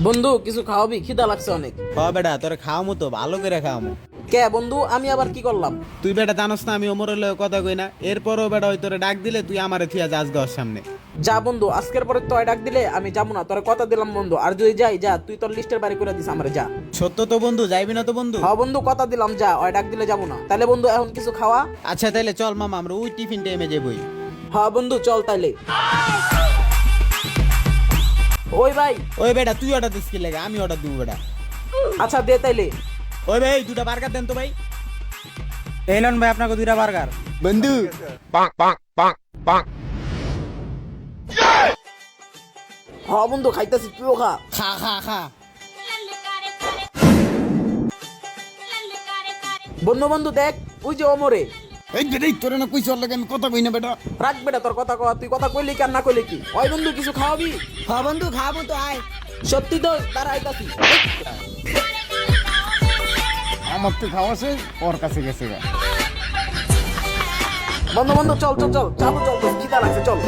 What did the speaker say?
বন্ধু কিছু খাওয়াবি? খিদা লাগছে অনেক। হ বেটা তোরে খাওয়ামো তো ভালো করে খাওয়ামো। কে বন্ধু আমি আবার কি করলাম? তুই বেটা জানোস না আমি ওমরের লগে কথা কই না। এরপরও বেটা ওই তোরে ডাক দিলে তুই আমারে থিয়া যাস গর সামনে। যা বন্ধু আজকের পরে তো ডাক দিলে আমি যাব না তোর কথা দিলাম বন্ধু। আর যদি যাই যা তুই তোর লিস্টের বাড়ি করে দিস আমার যা। সত্য তো বন্ধু যাইবি না তো বন্ধু? হ্যাঁ বন্ধু কথা দিলাম যা ওই ডাক দিলে যাব না। তাহলে বন্ধু এখন কিছু খাওয়া? আচ্ছা তাইলে চল মামা আমরা ওই টিফিন টাইমে যাবই। হ্যাঁ বন্ধু চল তাইলে। ওই ভাই। ওই বেটা তুই অর্ডার দিস কি লাগে? আমি অর্ডার দিব বেটা। আচ্ছা দে তাইলে। ওই ভাই দুটা বার্গার দেন তো ভাই। এই ভাই আপনাকে দুইটা বার্গার বন্ধু। হ্যাঁ বন্ধু খাইতেছি তুইও খা। খা খা খা। বন্ধু বন্ধু দেখ ওই যে অমরে। এই বেটা তোরে না কই লাগে আমি কথা কই না বেটা। রাখ বেটা তোর কথা কওয়া তুই কথা কইলি কি আর না কইলি কি? ওই বন্ধু কিছু খাওয়াবি? হ্যাঁ বন্ধু খাব তো আয়। সত্যি তো তারা আইতাছি। আমার তো খাওয়াছে ওর কাছে গেছে গা। বন্ধু বন্ধু চল চল চল চাবো চল খিদা লাগছে চল।